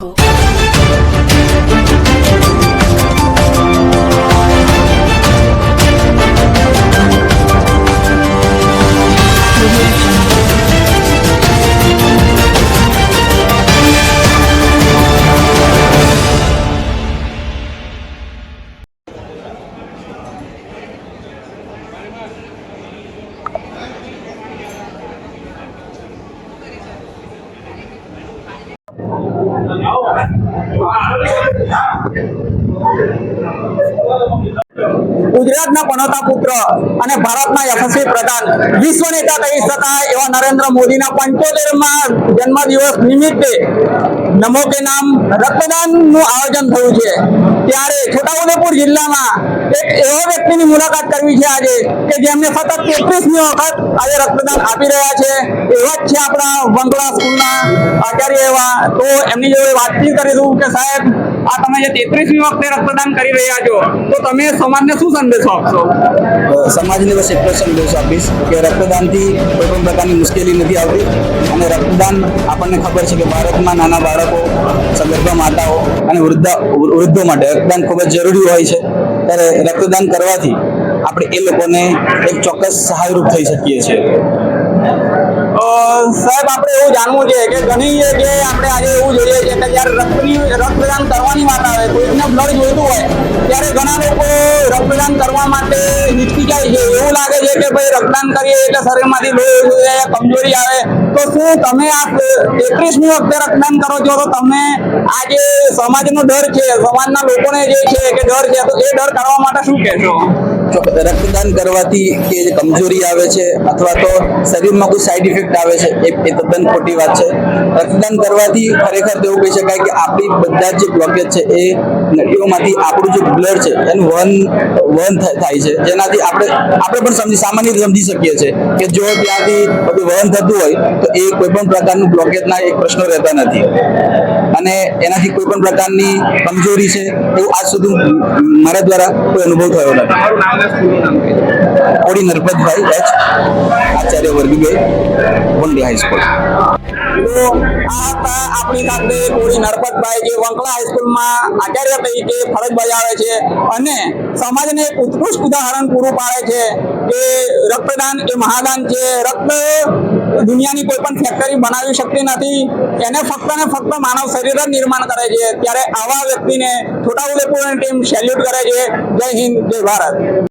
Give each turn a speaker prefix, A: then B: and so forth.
A: Oh. Okay. ગુજરાતના પનોતા પુત્ર અને ભારતના યશસ્વી પ્રધાન. વિશ્વ નેતા કહી શકાય એવા નરેન્દ્ર મોદીના પંચોતેરમાં જન્મદિવસ નિમિત્તે નમો કે નામ રક્તદાનનું આયોજન થયું છે. ત્યારે છોટાઉદેપુર જિલ્લામાં એક એવા વ્યક્તિની મુલાકાત કરવી છે આજે કે જેમને સતત તેત્રીસમી વખત આજે રક્તદાન આપી રહ્યા છે. એવા જ છે આપણા વંગલા સ્કૂલના આચાર્ય એવા. તો એમની જોડે વાતચીત કરીશું કે સાહેબ, આ તમે જે તેત્રીસમી વખતે રક્તદાન કરી રહ્યા છો, તો તમે સમાજને શું સંદેશો આપશો
B: સમાજને બસ એટલો સંદેશ આપીશ કે રક્તદાનથી કોઈ પણ પ્રકારની મુશ્કેલી નથી આવતી અને રક્તદાન આપણને ખબર છે કે ભારતમાં નાના બાળકો સગર્ભા માતાઓ અને વૃદ્ધા વૃદ્ધો માટે રક્તદાન ખૂબ જ જરૂરી હોય છે. ત્યારે રક્તદાન કરવાથી આપણે એ લોકોને એક ચોક્કસ સહાયરૂપ થઈ શકીએ છીએ.
A: સાહેબ આપણે એવું જાણવું છે કે ઘણી જે આપણે આજે એવું જોઈએ છે કે જ્યારે રક્તની રક્તદાન કરવાની વાત આવે કોઈને બ્લડ જોઈતું હોય ત્યારે ઘણા લોકો રક્તદાન કરવા માટે હિચકિચાય છે. એવું લાગે છે કે ભાઈ રક્તદાન કરીએ એટલે શરીરમાંથી લોહી કમજોરી આવે. તો શું તમે આ તેત્રીસમી વખતે રક્તદાન કરો છો? તો તમે આ જે સમાજનો ડર છે, સમાજના લોકોને જે છે કે ડર છે, તો એ ડર કાઢવા માટે શું કહેશો?
B: રક્તદાન કરવાથી કે કમજોરી આવે છે અથવા તો શરીરમાં કોઈ સાઈડ ઇફેક્ટ આવે છે, એ એ તદ્દન ખોટી વાત છે. રક્તદાન કરવાથી ખરેખર તો એવું કહી શકાય કે આપણી બધા જ બ્લોકેજ છે એ નળીઓમાંથી આપણું જે બ્લડ છે, એનું વહન વહન થાય છે. જેનાથી આપણે આપણે પણ સમજી, સામાન્ય સમજી શકીએ છીએ કે જો ત્યાંથી બધું વહન થતું હોય, તો એ કોઈ પણ પ્રકારનું બ્લોકેજના એક પ્રશ્નો રહેતા નથી. અને એનાથી કોઈ પણ પ્રકારની કમજોરી છે, એવું આજ સુધી મારા દ્વારા કોઈ અનુભવ થયો નથી. ઓડી નરપતભાઈ એચ. આચાર્ય વર્ગીભાઈ
A: નરપતભાઈ જે આચાર્ય તરીકે ફરજ બજાવે કે મહાદાન છે. રક્ત દુનિયાની કોઈ પણ ફેક્ટરી બનાવી શકતી નથી. એને ફક્ત ને ફક્ત માનવ શરીર જ નિર્માણ કરે છે. ત્યારે આવા વ્યક્તિને છોટાઉદેપુરની ટીમ સેલ્યુટ કરે છે. જય હિન્દ, જય ભારત.